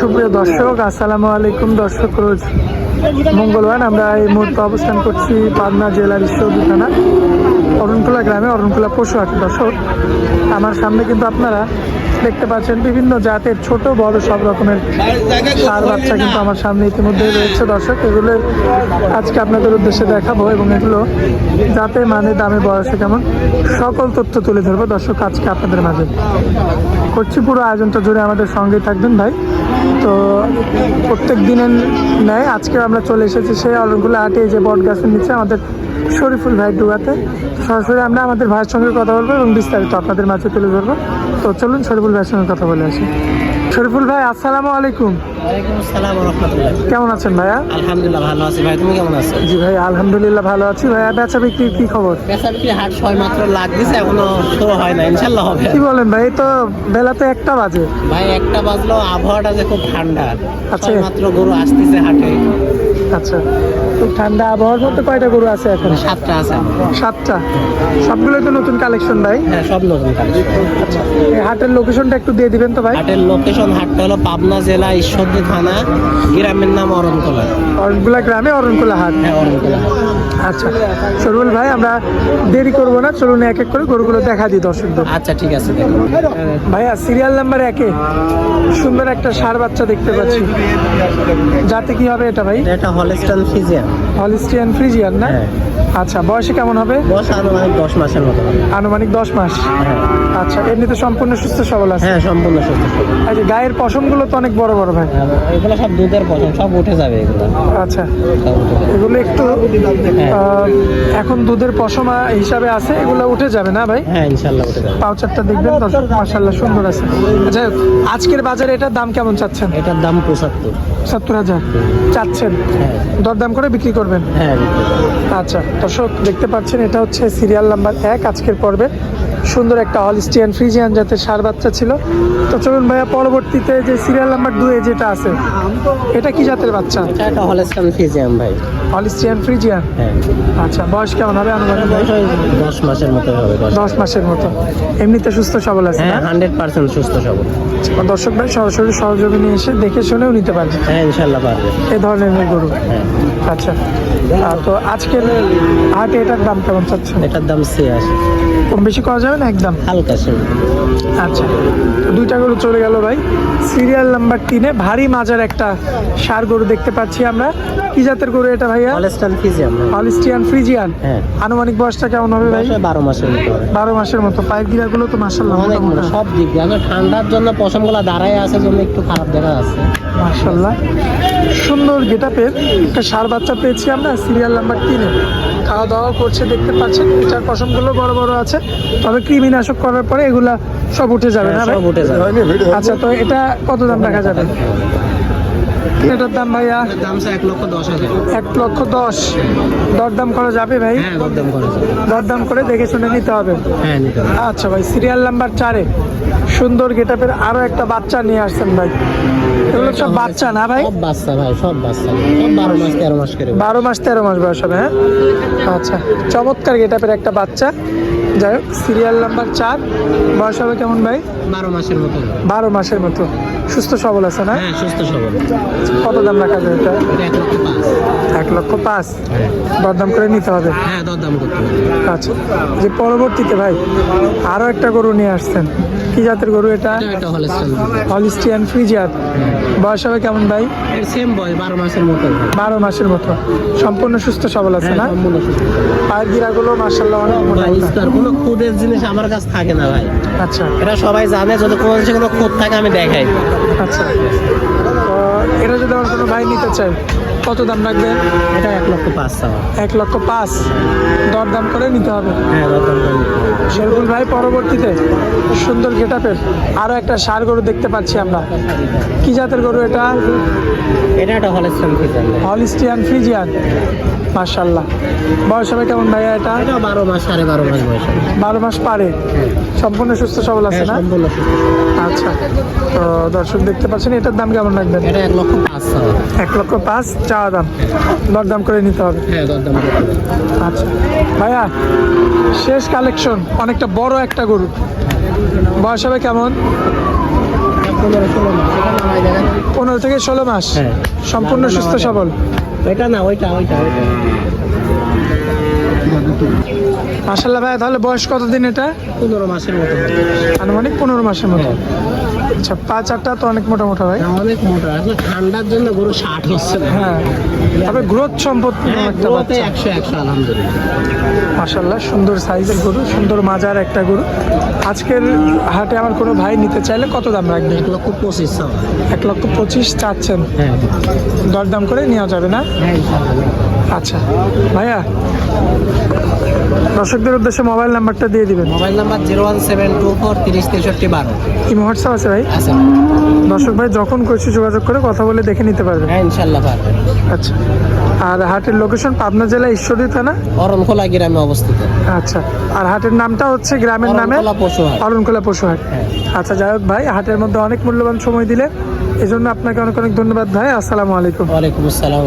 সুপ্রিয় দর্শক, আসসালামু আলাইকুম দর্শক রোজ মঙ্গলবার। আমরা এই মুহূর্তে অবস্থান করছি পাবনা জেলার ঈশ্বরদী থানা অরণকুলা গ্রামে, অরণকুলা পশু হাট দর্শক, আমার সামনে কিন্তু আপনারা দেখতে পাচ্ছেন, বিভিন্ন জাতের ছোট, বড় সব রকমের সার বাচ্চা কিন্তু আমার সামনে ইতিমধ্যে রয়েছে। দর্শক, এগুলো আজকে আপনাদের উদ্দেশ্যে দেখাবো এবং এগুলো যাতে মানে দামে বয়সে কেমন সকল তথ্য তুলে ধরবো। দর্শক, আজকে আপনাদের মাঝে করছি পুরো আয়োজনটা জুড়ে আমাদের সঙ্গে থাকবেন ভাই। তো প্রত্যেক দিনের ন্যায় আজকে আমরা চলে এসেছি সেই অলগুলো হাটে যে বট গাছের নিচে আমাদের শরীফুল ভাই ডুবাতে সরাসরি আমরা আমাদের ভাইয়ের সঙ্গে কথা বলব এবং বিস্তারিত আপনাদের মাঝে তুলে ধরবো। তো চলুন শরীফুল ভাইয়ের সঙ্গে কথা বলে আসি। শরীফুল ভাই, আসসালামু আলাইকুম। কেমন আছেন ভাইয়া? আলহামদুলিল্লাহ ভালো আছি। ভাই তুমি কেমন আছো? জি ভাই আলহামদুলিল্লাহ ভালো আছি। ভাইয়া বেচা বিক্রির কি খবর? পেশার কি হাট ছয় মাত্র লাগ দিছে এখনও শুরু হয় না ইনশাল্লাহ হবে। কি বলেন ভাই তো বেলা তো একটা বাজে। ভাই একটা বাজলো আবহাওয়াটা যে খুব ঠান্ডা। আচ্ছা। মাত্র গরু আসতেছে হাটে। আচ্ছা। খুব ঠান্ডা আবহাওয়ার মধ্যে কয়টা গরু আছে এখন? সাতটা আছে সাতটা। সবগুলোই তো নতুন কালেকশন ভাই? হ্যাঁ সব নতুন কালেকশন। এই হাটের লোকেশনটা একটু দিয়ে দিবেন তো ভাই। হাটের লোকেশন হাটটা হলো পাবনা জেলা ঈশ্বরদী থানা গ্রামের নাম অরণকোলা। অরণকুলা গ্রামে অরণকুলা হাট? হ্যাঁ অরণকোলা আচ্ছা সরুল ভাই আমরা দেরি করব না চলুন এক এক করে গরুগুলো দেখা দিই দর্শকদের। আচ্ছা ঠিক আছে ভাইয়া সিরিয়াল নাম্বার একে। সুন্দর একটা সার বাচ্চা দেখতে পাচ্ছি। যাতে কি হবে এটা ভাই? এটা হলেস্টান ফ্রিজিয়ান। হলিস্টিয়ান ফ্রিজিয়ান না? হ্যাঁ। আচ্ছা বয়সে কেমন হবে? বয়স আনুমানিক দশ মাসের মতো আনুমানিক দশ মাস? হ্যাঁ। আচ্ছা এমনিতে সম্পূর্ণ সুস্থ সবল আছে? হ্যাঁ সম্পূর্ণ সুস্থ আচ্ছা গায়ের পশমগুলো তো অনেক বড় বড় ভাই। এগুলো সব দুধের পছন্দ সব উঠে যাবে এগুলো। আচ্ছা। এগুলো একটু হ্যাঁ। এখন দুধের পশমা হিসাবে আছে এগুলো উঠে যাবে না ভাই? হ্যাঁ ইনশাল্লাহ উঠে যাবে। পাউচারটা দেখবেন দর্শক সুন্দর আছে। আচ্ছা আজকের বাজারে এটার দাম কেমন চাচ্ছেন? এটার দাম পঁচাত্তর। সত্তর হাজার। চাচ্ছেন? হ্যাঁ। দরদাম করে বিক্রি করবেন? হ্যাঁ আচ্ছা। দর্শক দেখতে পাচ্ছেন এটা হচ্ছে সিরিয়াল নাম্বার এক আজকের পর্বে। সুন্দর একটা হলিস্টিয়ান ফ্রিজিয়ান জাতের সার বাচ্চা ছিল। তো চলুন ভাইয়া পরবর্তীতে যে সিরিয়াল নাম্বার দুয়ে যেটা আছে এটা কি জাতের বাচ্চা? এটা একটা হলেস্টান ফিজিয়াম ভাই। হলিস্টিয়ান ফ্রিজিয়ান হ্যাঁ। আচ্ছা বয়স কেমন হবে আনুমানিক? দশ মাসের মতো হবে দশ। মাসের মতো। এমনিতে সুস্থ সবল আছে হ্যাঁ হান্ড্রেড পার্সেন্ট সুস্থ সবল। দর্শক ভাই সরাসরি সহযোগিনী এসে দেখে শুনেও নিতে পারবে। হ্যাঁ ইনশাল্লাহ পারবে। এ ধরনের গরু। হ্যাঁ। আচ্ছা তো আজকের হাটে এটার দাম কেমন চাচ্ছেন? এটার দাম সে আসে কম বেশি করা যাবে না একদম? হালকা সে আচ্ছা দুইটা গরু চলে গেল ভাই। সিরিয়াল নাম্বার তিনে ভারী মাজার একটা সার গরু দেখতে পাচ্ছি আমরা। কি জাতের গরু এটা ভাইয়া? হলেস্টান ফিজিয়াম হলিস্টিয়ান ফ্রিজিয়ান হ্যাঁ। আনুমানিক বয়সটা কেমন হবে ভাই? বয়স ওই বারো মাসের মতো হবে। বারো মাসের মতো। পায়ের গিরাগুলো তো মাসাল্লাহ অনেক সব দিক দিয়ে। ঠান্ডার জন্য পশমগুলা দাঁড়ায় আছে জন্য একটু খারাপ দেখা যাচ্ছে। মাসাল্লাহ সুন্দর গেটাপের একটা সার বাচ্চা পেয়েছি আমরা সিরিয়াল নাম্বার তিনে। খাওয়া দাওয়া করছে দেখতে পাচ্ছেন এটার পশমগুলো বড় বড় আছে। তবে কৃমিনাশক করার পরে এগুলা সব উঠে যাবে না হ্যাঁ, সব উঠে যাবে। আচ্ছা তো এটা কত দাম দেখা যাবে? এটার দাম ভাইয়া? দাম এক লক্ষ দশ হাজার। এক লক্ষ দশ। দরদাম করা যাবে ভাই? হ্যাঁ দরদাম করা দরদাম করে দেখে শুনে নিতে হবে। হ্যাঁ আচ্ছা ভাই সিরিয়াল নাম্বার চারে সুন্দর গেটাপের আরও একটা বাচ্চা নিয়ে আসছেন ভাই। এগুলো সব বাচ্চা না ভাই? সব বাচ্চা ভাই সব বাচ্চা। সব মাস তেরো মাস করে বারো মাস তেরো মাস বয়স হবে হ্যাঁ? আচ্ছা চমৎকার গেটাপের একটা বাচ্চা। যাই হোক সিরিয়াল নাম্বার চার বয়স হবে কেমন ভাই? বারো মাসের মতো বারো মাসের মতো। সুস্থ সবল আছে না? হ্যাঁ সুস্থ সবল। কত দাম রাখা যায় এটা? লক্ষ পাঁচ। দরদাম করে নিতে হবে। হ্যাঁ দরদাম করতে হবে। আচ্ছা যে পরবর্তীতে ভাই আরও একটা গরু নিয়ে আসছেন। কি জাতের গরু এটা? হলিস্টিয়ান ফ্রিজিয়ার। বয়স হবে কেমন ভাই? সেম বয়স বারো মাসের মতো। বারো মাসের মতো। সম্পূর্ণ সুস্থ সবল আছে হ্যাঁ না? পায়ের গিরাগুলো মার্শাল্লাহ অনেক মোটা কোনো খুদের জিনিস আমার কাছে থাকে না ভাই। আচ্ছা। এটা সবাই জানে যদি কোনো জিনিসে কোনো খুদ থাকে আমি দেখাই। আচ্ছা। এটা যদি আমার কোনো ভাই নিতে চাই কত দাম রাখবেন এটা এক লক্ষ পাঁচ এক লক্ষ পাঁচ। দরদাম করে নিতে হবে। হ্যাঁ দরদাম করে নিতে হবে। শেরফুল ভাই পরবর্তীতে সুন্দর গেটাপের আরও একটা সার গরু দেখতে পাচ্ছি আমরা। কি জাতের গরু এটা? এটা একটা হলেস্টান ফিজার হলিস্টিয়ান ফ্রিজিয়ান মার্শাল্লাহ বয়স হবে কেমন ভাইয়া এটা? বারো মাস সাড়ে বারো মাস বয়স বারো মাস পারে। সম্পূর্ণ সুস্থ সবল আছে হ্যাঁ না? আচ্ছা। তো দর্শক দেখতে পাচ্ছেন এটার দাম কেমন রাখবেন? এটা এক লক্ষ পাঁচ এক লক্ষ পাঁচ চাওয়া দাম। দরদাম করে নিতে হবে। হ্যাঁ দরদাম আচ্ছা। ভাইয়া শেষ কালেকশন অনেকটা বড় একটা গরু। বয়স হবে কেমন? পনেরো এটা থেকে ষোলো মাস। হ্যাঁ। সম্পূর্ণ সুস্থ সবল। ওইটা না ওইটা ওইটা ওইটা। মাসাল্লাহ ভাই তাহলে বয়স কতদিন এটা? পনেরো মাসের মতো। আনুমানিক পনেরো মাসের মতো। হ্যাঁ। আচ্ছা পা চারটা তো অনেক মোটা মোটা ভাই অনেক মোটা। আসলে ঠান্ডার জন্য গরু ষাট হচ্ছে না। হ্যাঁ তবে গ্রোথ সম্পদ হ্যাঁ, একটা বাচ্চা একশো একশো আলহামদুলিল্লাহ। মাসাল্লাহ সুন্দর সাইজের গরু সুন্দর মাজার একটা গরু। আজকের হাটে আমার কোনো ভাই নিতে চাইলে কত দাম রাখবে? এক লক্ষ পঁচিশ এক লক্ষ পঁচিশ চাচ্ছেন। হ্যাঁ। দরদাম করে নেওয়া যাবে না? হ্যাঁ। আচ্ছা। ভাইয়া দর্শকদের উদ্দেশ্যে মোবাইল নাম্বারটা দিয়ে দিবেন। Mobile number zero one seven two four তিরিশ তেষট্টি বারো। ইমো হোয়াটসঅ্যাপ আছে ভাই? আছে। দর্শক ভাই যখন খুশি যোগাযোগ করে কথা বলে দেখে নিতে পারবেন হ্যাঁ ইনশাল্লাহ পারবেন আচ্ছা। আর হাটের লোকেশন পাবনা জেলা ঈশ্বরদী থানা? অরণখোলা গ্রামে অবস্থিত। আচ্ছা। আর হাটের নামটা হচ্ছে গ্রামের নামে? অরণখোলা পশুহাট। হ্যাঁ। আচ্ছা যাই হোক ভাই হাটের মধ্যে অনেক মূল্যবান সময় দিলে এজন্য আপনাকে অনেক অনেক ধন্যবাদ ভাই। আসসালামু আলাইকুম। ওয়ালাইকুম আসসালাম